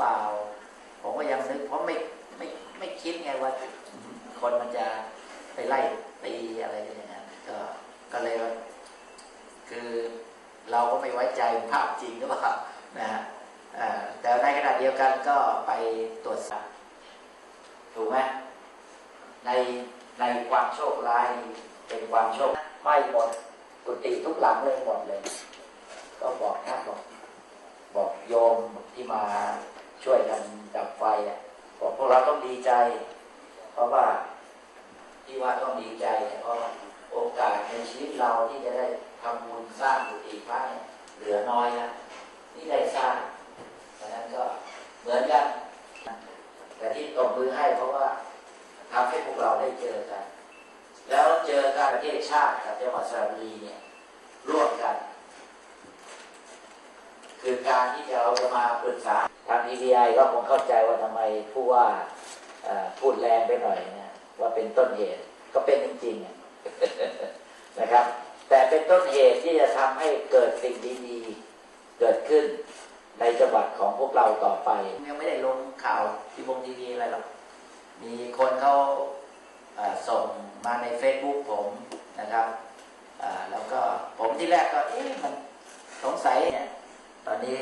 เปล่า ผมก็ยังนึกเพราะไม่ไม่ไม่คิดไงว่า คนมันจะไปไล่ตีอะไรอย่างนั้นก็ก็เลยคือเราก็ไม่ไว้ใจภาพจริงหรือเปล่านะฮะแต่ในขณะเดียวกันก็ไปตรวจสอบถูกไหมในในความโชคร้ายเป็นความโชคไม่หมดกุฏิทุกหลังเลยหมดเลย ก็บอกท่านบอก บอกโยมที่มา ช่วยกันดับไฟอะบอกพวกเราต้องดีใจ เพราะว่าที่ว่าต้องดีใจเนี่ยเพราะโอกาสในชีวิตเราที่จะได้ทำบุญสร้างกุฏิพระเนี่ยเหลือน้อยแล้วนี่ได้สร้างดังนั้นก็เหมือนกัน แต่ที่ตบมือให้เพราะว่าทำให้พวกเราได้เจอกัน แล้วเจอการประเทศชาติกับจังหวัดสระบุรีเนี่ยร่วมกัน คือการที่เราจะมาปรึกษา ทาง DDI ก็คงเข้าใจว่าทำไมผู้ว่าพูดแรงไปหน่อยนะว่าเป็นต้นเหตุก็เป็นจริงๆนะครับ แต่เป็นต้นเหตุที่จะทำให้เกิดสิ่งดีๆเกิดขึ้นในจังหวัดของพวกเราต่อไป ยังไม่ได้ลงข่าวที่วงทีวีอะไรหรอก มีคนเขาส่งมาใน Facebook ผมนะครับแล้วก็ผมที่แรกก็เอ๊ะมันสงสัยเนี่ยตอนนี้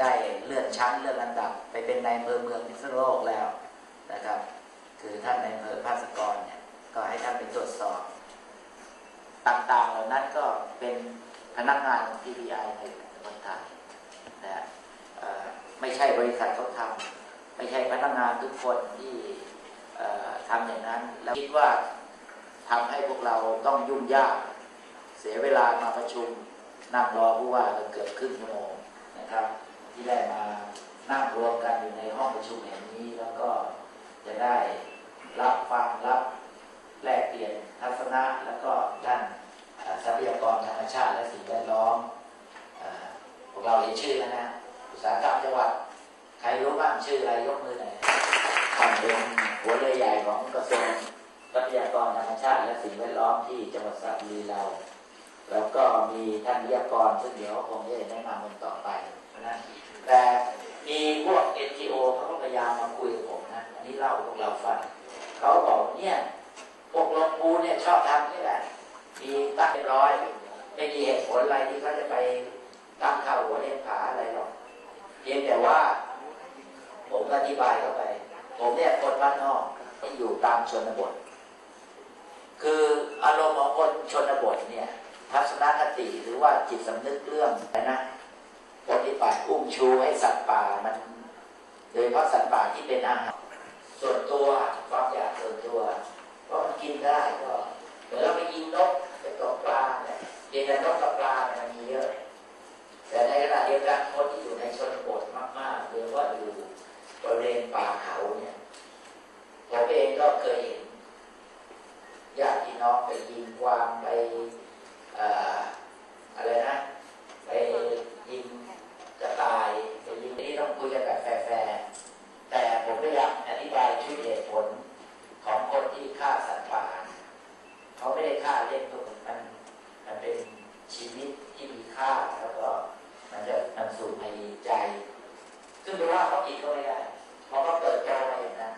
ได้เลื่อนชั้นเลื่อนลำดับ ไปเป็นนายอำเภอเมืองพิษณุโลกแล้วนะครับ คือท่านนายอำเภอภาสกรเนี่ยก็ให้ท่านไปตรวจสอบ ต่างๆเหล่านั้นก็เป็นพนักงานของ TPI ในเมืองไทยนะฮะไม่ใช่บริษัทเขาทำไม่ใช่พนักงานทุกคนที่ทำอย่างนั้น แล้วคิดว่าทำให้พวกเราต้องยุ่งยาก เสียเวลามาประชุมนั่งรอผู้ว่ากันเกือบครึ่งชั่วโมงนะครับ ที่ได้มานั่งรวมกันอยู่ในห้องประชุมแห่งนี้แล้วก็จะได้รับฟังรับแลกเปลี่ยนทัศนะแล้วก็ด้านทรัพยากรธรรมชาติและสิ่งแวดล้อมพวกเราเห็นชื่อแล้วนะอุตสาหกรรมจังหวัดใครรู้บ้างชื่ออะไรยกมือหน่อยท่านเป็นหัวเรือใหญ่ของกระทรวงทรัพยากรธรรมชาติและสิ่งแวดล้อมที่จังหวัดสระบุรีเรา แล้วก็มีท่านวิทยากรซึ่งเดี๋ยวคงจะแนะนำกันต่อไปนะแต่มีพวก NGO เขาก็พยายามมาคุยกับผมนะอันนี้เล่าพวกเราฟังเขาบอกเนี่ยพวกลงปูเนี่ยชอบทำนี่แหละมีตั้งเรียบร้อย ไม่มีเหตุผลอะไรที่เขาจะไปตั้งเข้าหัวเลี้ยงผาอะไรหรอกเพียงแต่ว่า ผมก็อธิบายเข้าไป ผมเนี่ยคนบ้านนอกที่อยู่ตามชนบท คืออารมณ์ของคนชนบทเนี่ย ทัศนคติหรือ ว่าจิตสำนึกเรื่องนะปฏิบัติอุ้มชูให้สัตว์ป่ามันโดยเฉพาะสัตว์ป่าที่เป็นอาหาร ส่วนตัวความอยากส่วนตัวเพราะมันกินได้ก็เหมือนเราไปยิงนกไปตกปลาเนี่ยเพียงแต่นกกับปลาเนี่ยมันมีเยอะ แต่ในขณะเดียวกันคนที่อยู่ในชนบทมากๆหรือว่าอยู่บริเวณป่าเขาเนี่ยผมเองก็เคยเห็นญาติพี่น้องไปยิงกวางไป อะไรนะ ไปยิงจะตายไปยิงนี่ต้องคุยกันแบบแฟร์แต่ผมไม่อยามอธิบายชุดเหตุผลของคนที่ฆ่าสัตว์ป่า เขาไม่ได้ฆ่าเล่นตัวมันมันเป็นชีวิตที่มีค่าแล้วก็มันจะนำสู่ภัยใจ ซึ่งแปลว่าเขาผิดก็ไม่ได้เพราะเขาเกิดการมาอย่างนั้น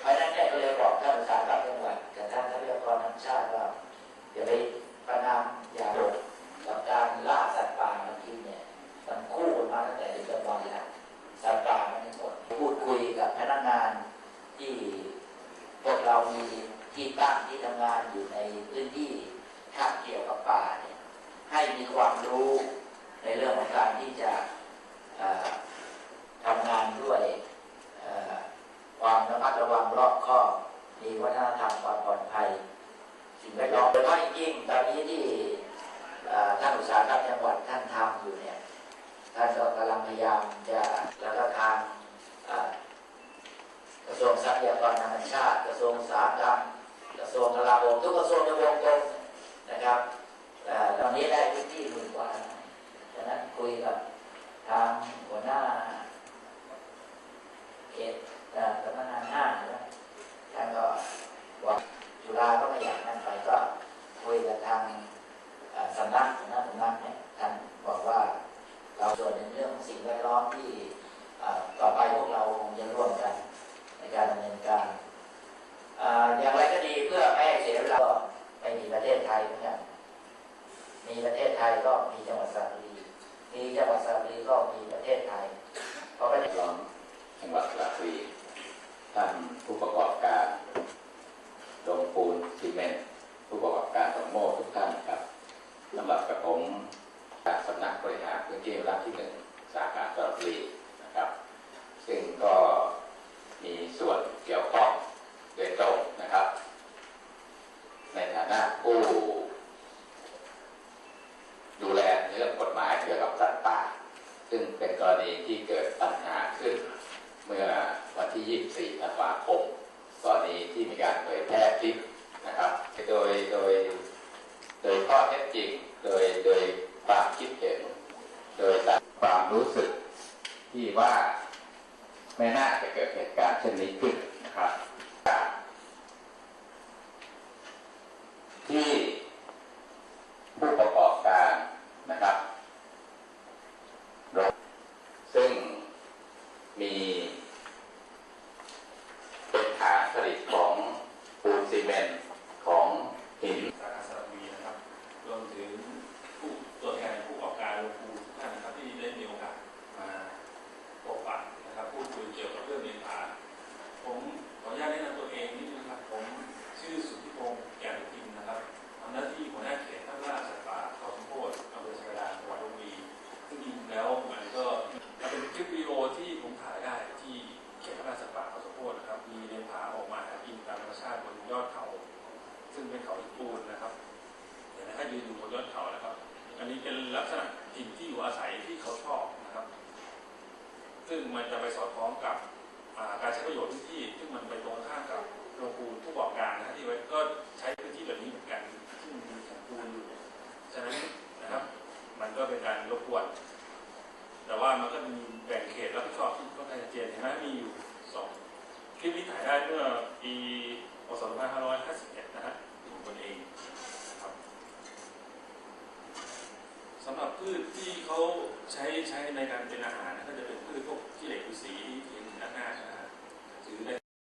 เพราะฉะนั้นเนี่ยก็เลยบอกท่านอุตสาหกรรมจังหวัดกับท่านทรัพยากรธรรมชาติว่าอย่าไปประนามอย่าหลงกับการล่าสัตว์ป่ามากินเนี่ยมันคู่กันมาตั้งแต่ดึกดำบรรพ์แล้วสัตว์ป่ามันไม่หมดพูดคุย กับพนักงานที่พวกเรามีที่ตั้งที่ทำงานอยู่ในพื้นที่คาบเกี่ยวกับป่าเนี่ยให้มีความรู้ในเรื่องของการที่จะทำงานด้วยความระมัดระวังรอบคอบมีวัฒนธรรมความปลอดภัยสิ่งแวดล้อมโดยเฉพาะยิ่งตอนนี้ที่เอ่อท่านอุตสาหกรรมจังหวัดท่านทำอยู่เนี่ย ท่านก็กำลังพยายามจะแล้วก็ทางเอ่อกระ ทรวงทรัพยากรธรรมชาติ กระทรวงสาหกรรมกระทรวงกลาโหมทุกกระทรวงในวงกลมนะครับตอนนี้ได้พื้นที่หมื่นกว่าดังนั้นคุยกับทางหัวหน้าเขตสำนักงานห้างนะท่านก็บอกจุฬาก็ไม่อยากนั่นไปก็คุยกับทางสำนักหน้าสำนักเนี่ยท่านบอกว่าเราส่วนในเรื่องสิ่งแวดล้อมที่ต่อไปพวกเราจะร่วมกัน การดำเนินการอย่างไรก็ดีเพื่อไม่ให้เสียเวลาไปมีประเทศไทยเหมือนกันมีประเทศไทยก็มีจังหวัดสระบุรีมีจังหวัดสระบุรีก็มีประเทศไทยเพราะประเทศของจังหวัดสระบุรีท่านผู้ประกอบการลงปูนซีเมนต์ผู้ประกอบการตมงโมทุกท่านครับสำหรับกระผมจากสำนักบริหารพื้นที่รับที่หนึ่งสาขาสระบุรี ซึ่งเป็นกรณีที่เกิดปัญหาขึ้น เมื่อวันที่ 24 ธันวาคมกรณีที่มีการเผยแพร่คลิปนะครับ โดยโดยโดยข้อเท็จจริง โดยโดยความคิดเห็น โดยความรู้สึกที่ว่าไม่น่าจะเกิดเหตุการณ์เช่นนี้ขึ้นนะครับ เห็ยืนอยู่บนยอดเขานะครับ อันนี้เป็นลักษณะถิ่นที่อยู่อาศัยที่เขาชอบนะครับ ซึ่งมันจะไปสอดคล้องกับการใช้ประโยชน์พื้นที่ ซึ่งมันไปตรงข้ามกับโรงปูนผู้ประกอบการนะที่ไว้ก็ใช้พื้นที่แบบนี้เหมือนกันซึ่งมีแผ่นปูนอยู่ฉะนั้นนะครับ มันก็เป็นการรบกวน แต่ว่ามันก็มีแบ่งเขตรับผิดชอบที่ค่อนข้างชัดเจนเห็นไหมมีอยู่สองคลิปนี้ถ่ายได้เมื่อปีพศ2551นะฮะอยู่บนเองนะครับ สำหรับพืชที่เขาใช้ใช้ในการเป็นอาหารนะก็จะเป็นพืชพวกขี้เหล็กสีที่เห็นด้านหน้านะฮะถือได้